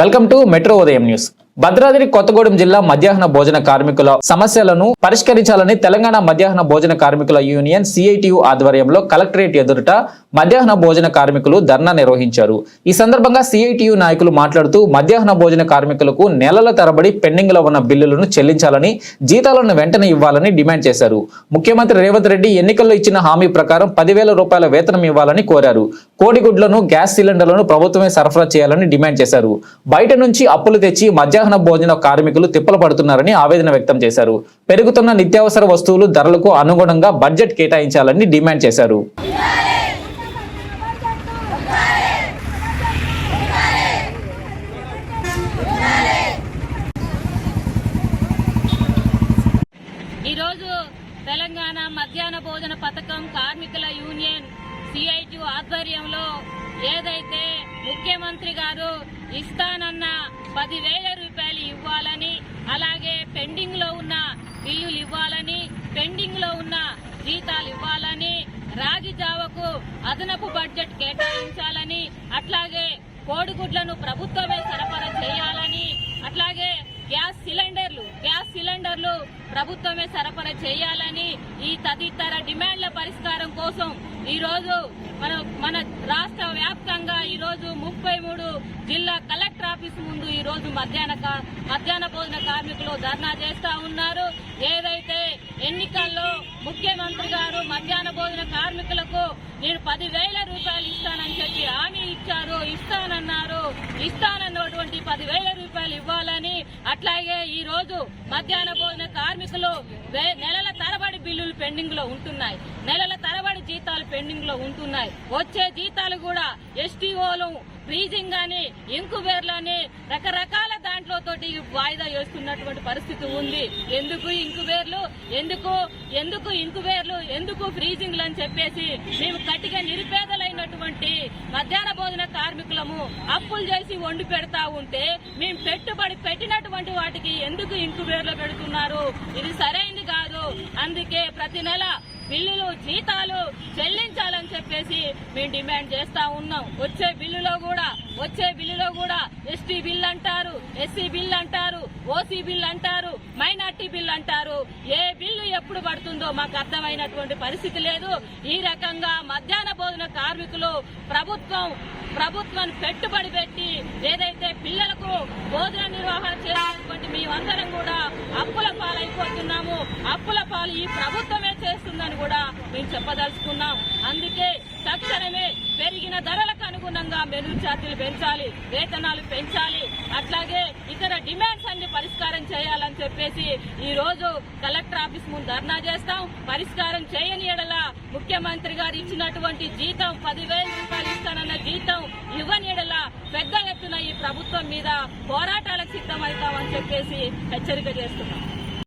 Welcome to metro ఉదయం news. Bhadradri Kothagudem జిల్లా మధ్యాహ్న భోజన కార్మికుల సమస్యలను పరిష్కరించాలని తెలంగాణ మధ్యాహ్న భోజన కార్మికుల యూనియన్ సిఐటియు ఆధ్వర్యంలో కలెక్టరేట్ ఎదురుట మధ్యాహ్న భోజన కార్మికులు ధర్నా నిర్వహించారు. ఈ సందర్భంగా సిఐటియు నాయకులు మాట్లాడుతూ మధ్యాహ్న భోజన కార్మికులకు నెలల తరబడి పెండింగ్లో ఉన్న బిల్లులను చెల్లించాలని జీతాలను వెంటనే ఇవ్వాలని డిమాండ్ చేశారు. ముఖ్యమంత్రి రేవంత్ రెడ్డి ఎన్నికల్లో ఇచ్చిన హామీ ప్రకారం పదివేల రూపాయల వేతనం ఇవ్వాలని కోరారు. కోడిగుడ్లను గ్యాస్ సిలిండర్లను ప్రభుత్వమే సరఫరా చేయాలని డిమాండ్ చేశారు. బయట నుంచి అప్పులు తెచ్చి మధ్యాహ్న భోజన కార్మికులు తిప్పలు పడుతున్నారని ఆవేదన వ్యక్తం చేశారు. పెరుగుతున్న నిత్యావసర వస్తువులు ధరలకు అనుగుణంగా బడ్జెట్ కేటాయించాలని డిమాండ్ చేశారు. ఈరోజు తెలంగాణ మధ్యాహ్న భోజన పథకం కార్మికుల యూనియన్ సిఐటి ఆధ్వర్యంలో ఏదైతే ముఖ్యమంత్రి గారు ఇస్తానన్న పదివేల రూపాయలు ఇవ్వాలని అలాగే పెండింగ్లో ఉన్న బిల్లులు ఇవ్వాలని పెండింగ్లో ఉన్న జీతాలు ఇవ్వాలని రాగి జావకు అదనపు బడ్జెట్ కేటాయించాలని అట్లాగే కోడిగుడ్లను ప్రభుత్వమే సరఫరా చేయాలని అట్లాగే గ్యాస్ సిలిండర్లు గ్యాస్ సిలిండర్లు ప్రభుత్వమే సరఫరా చేయాలని ఈ తదితర డిమాండ్ల పరిష్కారం కోసం ఈ రోజు మన మన రాష్ట్ర వ్యాప్తంగా ఈ రోజు ముప్పై మూడు జిల్లా కలెక్టర్ ఆఫీస్ ముందు ఈ రోజు మధ్యాహ్న మధ్యాహ్న భోజన కార్మికులు ధర్నా చేస్తా ఉన్నారు. ఏదైతే ఎన్నికల్లో ముఖ్యమంత్రి గారు మధ్యాహ్న భోజన కార్మికులకు నేను పదివేల రూపాయలు ఇస్తానని చెప్పి హామీ ఇచ్చారు ఇస్తానన్నారు. ఇస్తానన్నటువంటి పదివేల రూపాయలు ఇవ్వాలని అట్లాగే ఈ రోజు మధ్యాహ్న భోజన కార్మికులు నెలల తరబడి బిల్లులు పెండింగ్లో ఉంటున్నాయి. నెలల తరబడి జీతాలు పెండింగ్లో ఉంటున్నాయి. వచ్చే జీతాలు కూడా ఎస్టీఓలు ఫ్రీజింగ్ అని ఇంకుబేర్లు అని రకరకాల దాంట్లో తోటి వాయిదా వేస్తున్నటువంటి పరిస్థితి ఉంది. ఎందుకు ఇంకుబేర్లు ఎందుకు? ఎందుకు ఇంకుబేర్లు ఎందుకు ఫ్రీజింగ్లు అని చెప్పేసి మేము కట్టిగా నిరుపేదలైనటువంటి మధ్యాహ్న రోజున కార్మికులము అప్పులు చేసి వండి పెడతా ఉంటే మేము పెట్టుబడి పెట్టినటువంటి వాటికి ఎందుకు ఇంకుబేర్లు పెడుతున్నారు? ఇది సరైంది కాదు. అందుకే ప్రతి నెల బిల్లులు జీతాలు చెల్లించాలని చెప్పేసి మేము డిమాండ్ చేస్తా ఉన్నాం. వచ్చే బిల్లులో కూడా వచ్చే బిల్లులో కూడా ఎస్టీ బిల్ అంటారు ఎస్సీ బిల్ అంటారు ఓసీ బిల్ అంటారు మైనార్టీ బిల్ అంటారు. ఏ బిల్లు ఎప్పుడు పడుతుందో మాకు అర్థమైనటువంటి పరిస్థితి లేదు. ఈ రకంగా మధ్యాహ్న భోజన కార్మికులు ప్రభుత్వం ప్రభుత్వం పెట్టుబడి పెట్టి ఏదైతే పిల్లలకు భోజన నిర్వహణ చేసినటువంటి మేమందరం కూడా అప్పుల పాలైపోతున్నాము. అప్పుల పాలు ఈ ప్రభుత్వమే చేస్తుందని కూడా మేము చెప్పదలుచుకున్నాం. అందుకే తక్షణమే పెరిగిన ధరలకు అనుగుణంగా మెను ఛార్జీలు పెంచాలి వేతనాలు పెంచాలి అట్లాగే ఇతర డిమాండ్స్ అన్ని పరిష్కారం చేయాలని చెప్పేసి ఈ రోజు కలెక్టర్ ఆఫీస్ ముందు ధర్నా చేస్తాం. పరిష్కారం చేయని ఎడల ముఖ్యమంత్రి గారు ఇచ్చినటువంటి జీతం పదివేల రూపాయలు ఇస్తానన్న జీతం ఇవ్వని ఎడల పెద్ద ఎత్తున ఈ ప్రభుత్వం మీద పోరాటాలకు సిద్ధమవుతామని చెప్పేసి హెచ్చరిక చేస్తున్నాం.